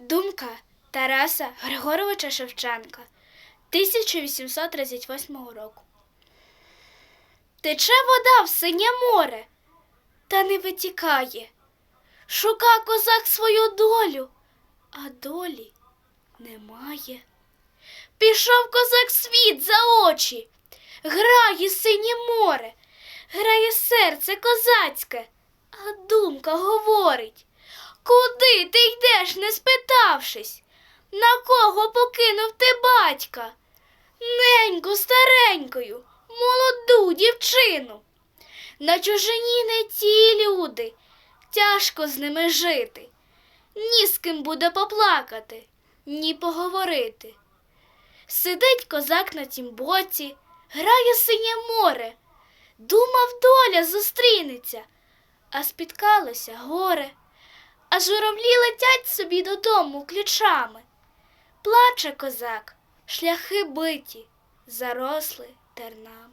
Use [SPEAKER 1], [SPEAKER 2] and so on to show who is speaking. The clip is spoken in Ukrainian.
[SPEAKER 1] Думка Тараса Григоровича Шевченка 1838 року. Тече вода в синє море, та не витікає. Шука козак свою долю, а долі немає. Пішов козак світ за очі, грає синє море, грає серце козацьке, а думка говорить. Куди ти йдеш, не спитавшись? На кого покинув ти батька? Неньку старенькою, молоду дівчину. На чужині не ті люди, тяжко з ними жити. Ні з ким буде поплакати, ні поговорити. Сидить козак на тім боці, грає синє море. Думав, доля зустрінеться, а спіткалося горе. А журавлі летять собі додому ключами. Плаче козак, шляхи биті, заросли тернами.